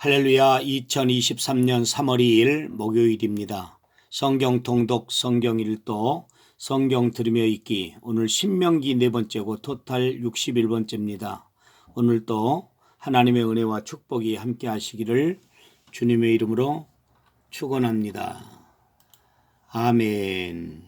할렐루야 2023년 3월 2일 목요일입니다. 성경 통독 성경 일도 성경 들으며 읽기 오늘 신명기 네 번째고 토탈 61번째입니다. 오늘도 하나님의 은혜와 축복이 함께 하시기를 주님의 이름으로 축원합니다. 아멘.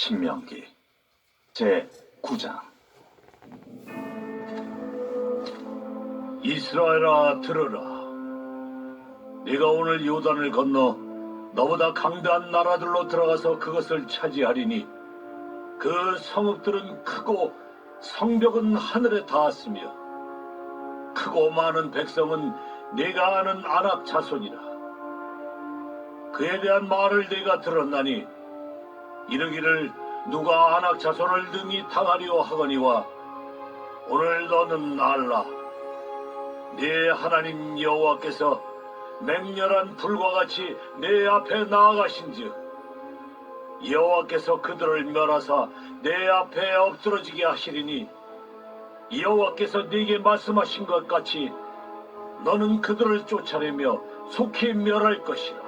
신명기 제 9장. 이스라엘아 들으라. 네가 오늘 요단을 건너 너보다 강대한 나라들로 들어가서 그것을 차지하리니 그 성읍들은 크고 성벽은 하늘에 닿았으며 크고 많은 백성은 네가 아는 아낙 자손이라. 그에 대한 말을 네가 들었나니 이르기를 누가 안악 자손을 등이 당하리오 하거니와 오늘 너는 알라. 네 하나님 여호와께서 맹렬한 불과 같이 내 앞에 나아가신즉 여호와께서 그들을 멸하사 내 앞에 엎드러지게 하시리니 여호와께서 네게 말씀하신 것 같이 너는 그들을 쫓아내며 속히 멸할 것이라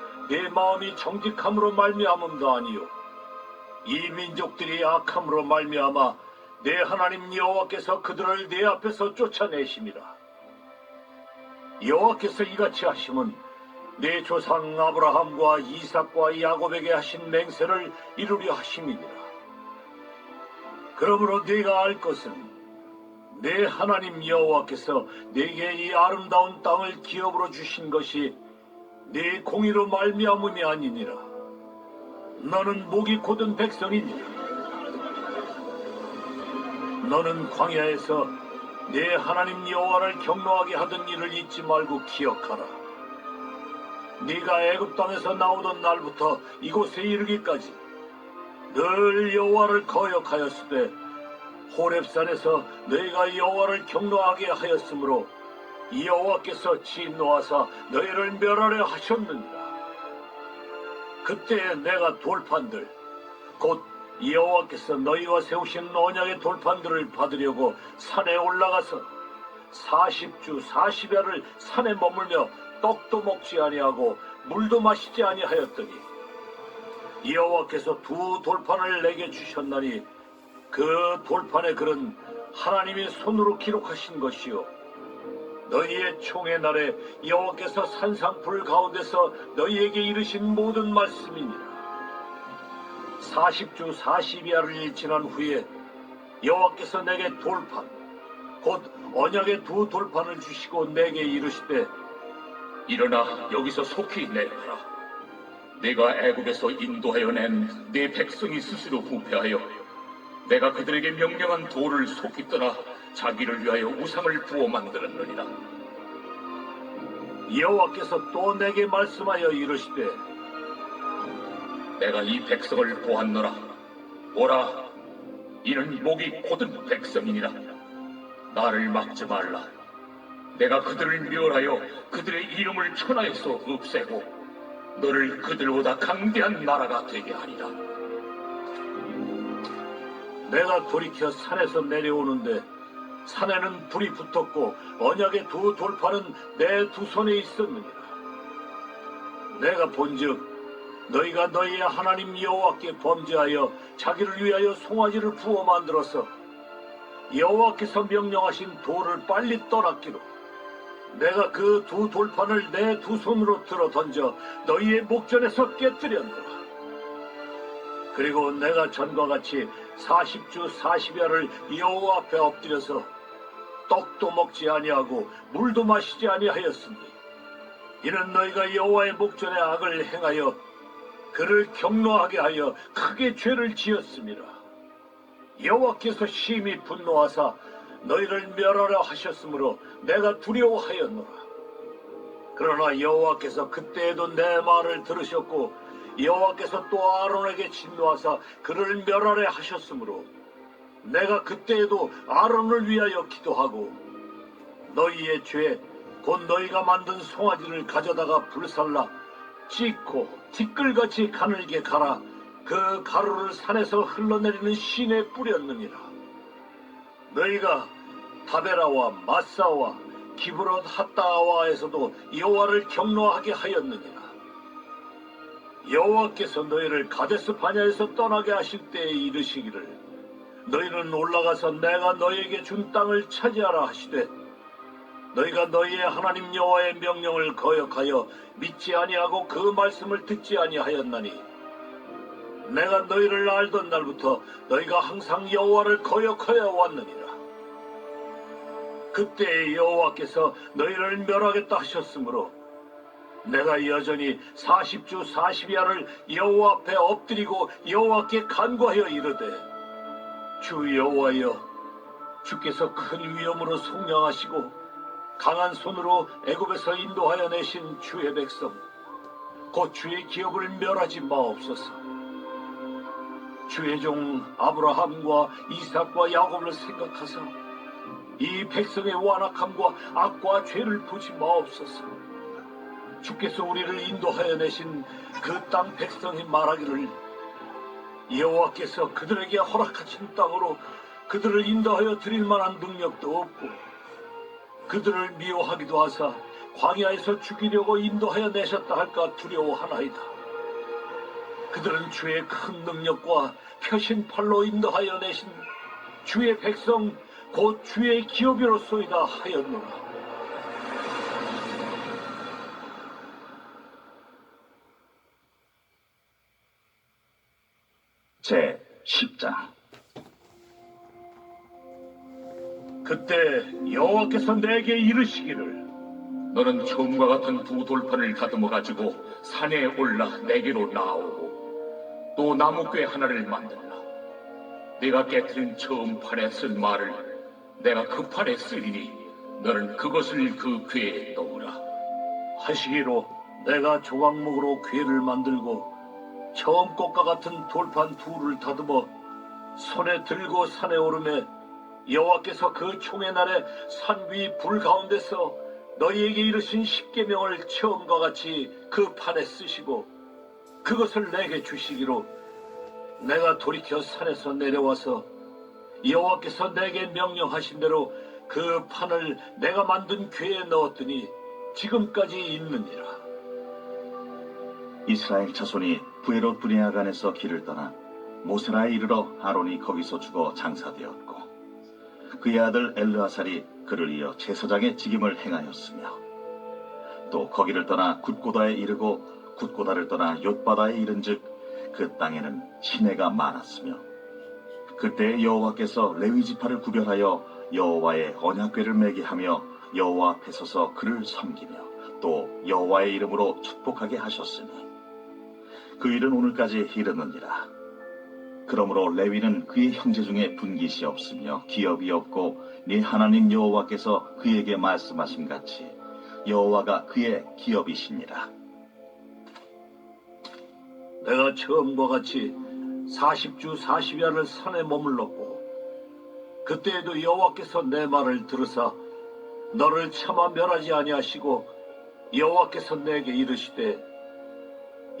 내 마음이 정직함으로 말미암음도 아니요. 이 민족들이 악함으로 말미암아 내 하나님 여호와께서 그들을 내 앞에서 쫓아내심이라 여호와께서 이같이 하심은 내 조상 아브라함과 이삭과 야곱에게 하신 맹세를 이루려 하심이니라. 그러므로 네가 알 것은 내 하나님 여호와께서 내게 이 아름다운 땅을 기업으로 주신 것이 네 공의로 말미암음이 아니니라. 너는 목이 곧은 백성이니라. 너는 광야에서 내 하나님 여호와를 경노하게 하던 일을 잊지 말고 기억하라. 네가 애굽 땅에서 나오던 날부터 이곳에 이르기까지 늘 여호와를 거역하였으되 호렙산에서 너희가 여호와를 경노하게 하였으므로 여호와께서 진노하사 너희를 멸하려 하셨느니라. 그때 내가 돌판들 곧 여호와께서 너희와 세우신 언약의 돌판들을 받으려고 산에 올라가서 40주 40야를 산에 머물며 떡도 먹지 아니하고 물도 마시지 아니하였더니 여호와께서 두 돌판을 내게 주셨나니 그 돌판의 글은 하나님이 손으로 기록하신 것이요 너희의 총의 날에 여호와께서 산상풀 가운데서 너희에게 이르신 모든 말씀이니라 40주 40야를 지난 후에 여호와께서 내게 돌판 곧 언약의 두 돌판을 주시고 내게 이르시되 일어나 여기서 속히 내려가라. 내가 애굽에서 인도하여 낸 내 백성이 스스로 부패하여 내가 그들에게 명령한 돌을 속히 떠나 자기를 위하여 우상을 부어 만들었느니라. 여호와께서 또 내게 말씀하여 이르시되 내가 이 백성을 보았노라. 오라, 이는 목이 곧은 백성이니라. 나를 막지 말라. 내가 그들을 멸하여 그들의 이름을 천하에서 없애고 너를 그들보다 강대한 나라가 되게 하리라. 내가 돌이켜 산에서 내려오는데 산에는 불이 붙었고 언약의 두 돌판은 내두 손에 있었느니라. 내가 본즉 너희가 너희의 하나님 여호와께 범죄하여 자기를 위하여 송아지를 부어 만들어서 여호와께서 명령하신 돌을 빨리 떠났기로 내가 그 두 돌판을 내 두 손으로 들어 던져 너희의 목전에서 깨뜨렸노라. 그리고 내가 전과 같이 40주 40야를 여호와 앞에 엎드려서 떡도 먹지 아니하고 물도 마시지 아니하였으니 이는 너희가 여호와의 목전에 악을 행하여 그를 경노하게 하여 크게 죄를 지었습니다. 여호와께서 심히 분노하사 너희를 멸하려 하셨으므로 내가 두려워하였노라. 그러나 여호와께서 그때에도 내 말을 들으셨고 여호와께서 또 아론에게 진노하사 그를 멸하려 하셨으므로 내가 그때에도 아론을 위하여 기도하고 너희의 죄 곧 너희가 만든 송아지를 가져다가 불살라 찢고 티끌같이 가늘게 갈아 그 가루를 산에서 흘러내리는 신에 뿌렸느니라. 너희가 다베라와 마사와 기브롯 핫다와에서도 여호와를 경노하게 하였느니라 여호와께서 너희를 가데스 바냐에서 떠나게 하실 때에 이르시기를 너희는 올라가서 내가 너희에게 준 땅을 차지하라 하시되 너희가 너희의 하나님 여호와의 명령을 거역하여 믿지 아니하고 그 말씀을 듣지 아니하였나니 내가 너희를 알던 날부터 너희가 항상 여호와를 거역하여 왔느니라. 그때 여호와께서 너희를 멸하겠다 하셨으므로 내가 여전히 40주 40야를 여호와 앞에 엎드리고 여호와께 간구하여 이르되 주 여호와여 주께서 큰 위엄으로 속량하시고 강한 손으로 애굽에서 인도하여 내신 주의 백성 곧 주의 기업을 멸하지 마옵소서 주의 종 아브라함과 이삭과 야곱을 생각하사 이 백성의 완악함과 악과 죄를 보지 마옵소서. 주께서 우리를 인도하여 내신 그 땅 백성이 말하기를 여호와께서 그들에게 허락하신 땅으로 그들을 인도하여 드릴 만한 능력도 없고 그들을 미워하기도 하사 광야에서 죽이려고 인도하여 내셨다 할까 두려워하나이다. 그들은 주의 큰 능력과 펴신 팔로 인도하여 내신 주의 백성 곧 주의 기업이로소이다 하였노라. 10장 그때 여호와께서 내게 이르시기를 너는 처음과 같은 두 돌판을 다듬어 가지고 산에 올라 내게로 나오고 또 나무괴 하나를 만들라. 내가 깨뜨린 처음 판에 쓴 말을 내가 그 판에 쓰리니 너는 그것을 그 궤에 넣으라. 하시기로 내가 조각목으로 괴를 만들고 처음 것과 같은 돌판 둘을 다듬어 손에 들고 산에 오르매 여호와께서 그 총의 날에 산 위 불 가운데서 너희에게 이르신 십계명을 처음과 같이 그 판에 쓰시고 그것을 내게 주시기로 내가 돌이켜 산에서 내려와서 여호와께서 내게 명령하신 대로 그 판을 내가 만든 궤에 넣었더니 지금까지 있느니라. 이스라엘 자손이 부에롯 브리아간에서 길을 떠나 모세라에 이르러 아론이 거기서 죽어 장사되었고 그의 아들 엘르아살이 그를 이어 제사장의 직임을 행하였으며 또 거기를 떠나 굿고다에 이르고 굿고다를 떠나 옅바다에 이른즉 그 땅에는 시내가 많았으며 그때 여호와께서 레위 지파를 구별하여 여호와의 언약궤를 매게 하며 여호와 앞에 서서 그를 섬기며 또 여호와의 이름으로 축복하게 하셨으니 그 일은 오늘까지 이르느니라. 그러므로 레위는 그의 형제 중에 분깃이 없으며 기업이 없고 네 하나님 여호와께서 그에게 말씀하신 같이 여호와가 그의 기업이시니라. 내가 처음과 같이 40주 40야를 산에 머물렀고 그때에도 여호와께서 내 말을 들으사 너를 차마 멸하지 아니하시고 여호와께서 내게 이르시되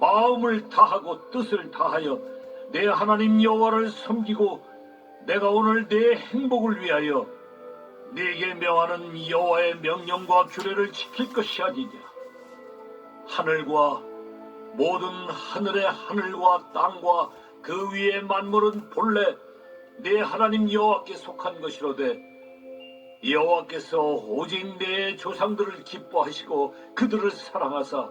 마음을 다하고 뜻을 다하여 내 하나님 여호와를 섬기고 내가 오늘 내 행복을 위하여 네게 명하는 여호와의 명령과 규례를 지킬 것이 아니냐? 하늘과 모든 하늘의 하늘과 땅과 그 위의 만물은 본래 내 하나님 여호와께 속한 것이로되 여호와께서 오직 내 조상들을 기뻐하시고 그들을 사랑하사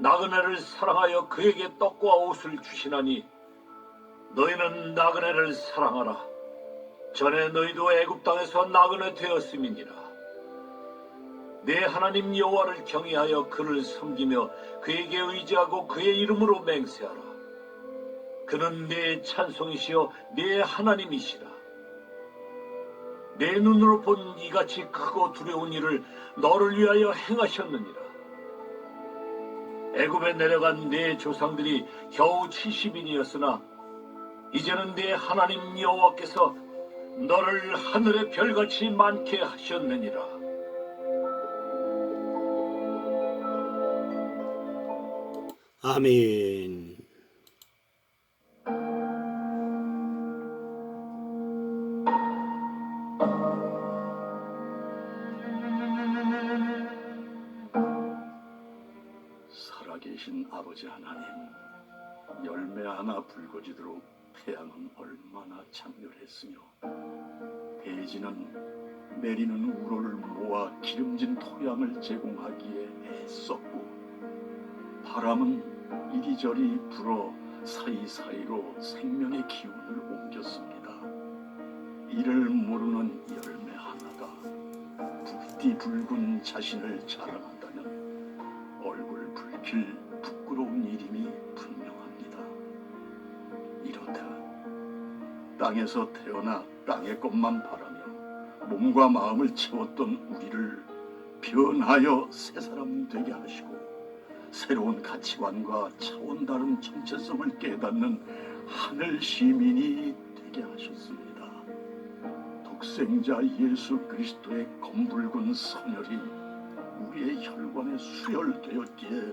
나그네를 사랑하여 그에게 떡과 옷을 주시나니 너희는 나그네를 사랑하라 전에 너희도 애굽 땅에서 나그네 되었음이니라 내 하나님 여호와를 경외하여 그를 섬기며 그에게 의지하고 그의 이름으로 맹세하라. 그는 내 찬송이시여 내 하나님이시라. 내 눈으로 본 이같이 크고 두려운 일을 너를 위하여 행하셨느니라. 애굽에 내려간 내 조상들이 겨우 70인이었으나 이제는 내 하나님 여호와께서 너를 하늘의 별같이 많게 하셨느니라. 아멘. 살아계신 아버지 하나님, 열매 하나 붉어지도록 태양은 얼마나 장렬했으며 대지는 내리는 우로를 모아 기름진 토양을 제공하기에 애썼고 바람은 이리저리 불어 사이사이로 생명의 기운을 옮겼습니다. 이를 모르는 열매 하나가 붉디 붉은 자신을 자랑한다면 붉힐 부끄러운 일임이 분명합니다. 이렇듯 땅에서 태어나 땅의 것만 바라며 몸과 마음을 채웠던 우리를 변하여 새 사람 되게 하시고 새로운 가치관과 차원 다른 정체성을 깨닫는 하늘 시민이 되게 하셨습니다. 독생자 예수 그리스도의 검붉은 선혈이 우리의 혈관에 수혈되었기에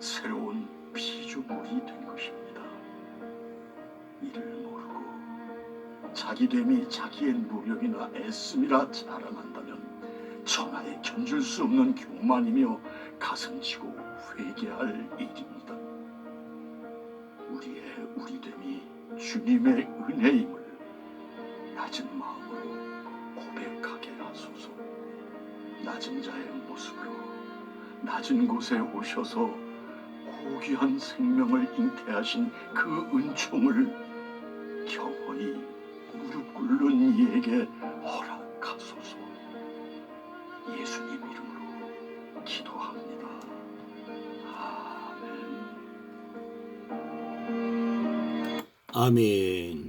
새로운 피조물이 된 것입니다. 이를 모르고 자기됨이 자기의 노력이나 애씀이라 자랑한다면 천하에 견줄 수 없는 교만이며 가슴치고 회개할 일입니다. 우리의 우리됨이 주님의 은혜임을 낮은 마음으로 고백하게 하소서. 낮은 자의 모습으로 낮은 곳에 오셔서 고귀한 생명을 잉태하신 그 은총을 경허히 무릎 꿇는 이에게 허락하소서. 예수님 이름으로 기도합니다. 아멘. 아멘.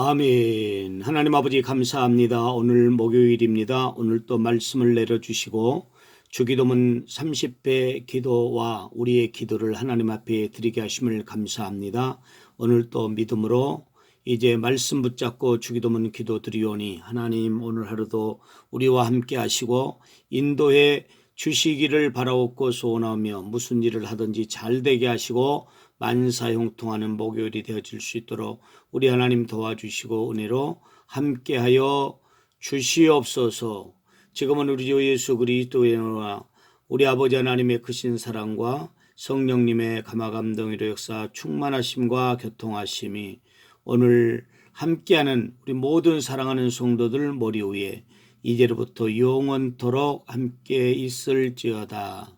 아멘. 하나님 아버지 감사합니다. 오늘 목요일입니다. 오늘 또 말씀을 내려주시고 주기도문 30배 기도와 우리의 기도를 하나님 앞에 드리게 하심을 감사합니다. 오늘 또 믿음으로 이제 말씀 붙잡고 주기도문 기도 드리오니 하나님 오늘 하루도 우리와 함께 하시고 인도해 주시기를 바라옵고 소원하며 무슨 일을 하든지 잘 되게 하시고 만사 형통하는 목요일이 되어질 수 있도록 우리 하나님 도와주시고 은혜로 함께하여 주시옵소서. 지금은 우리 주 예수 그리스도의 은혜와 우리 아버지 하나님의 크신 사랑과 성령님의 감화 감동이로 역사 충만하심과 교통하심이 오늘 함께하는 우리 모든 사랑하는 성도들 머리 위에 이제로부터 영원토록 함께 있을지어다.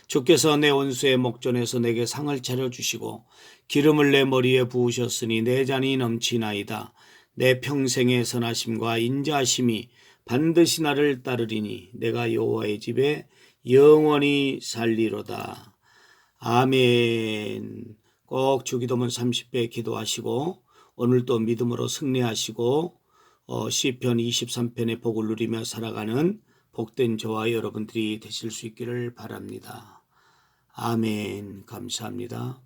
주께서 내 원수의 목전에서 내게 상을 차려주시고 기름을 내 머리에 부으셨으니 내 잔이 넘치나이다. 내 평생의 선하심과 인자하심이 반드시 나를 따르리니 내가 여호와의 집에 영원히 살리로다. 아멘. 꼭 주기도문 30배 기도하시고 오늘도 믿음으로 승리하시고 어, 시편 23편의 복을 누리며 살아가는 복된 저와 여러분들이 되실 수 있기를 바랍니다. 아멘. 감사합니다.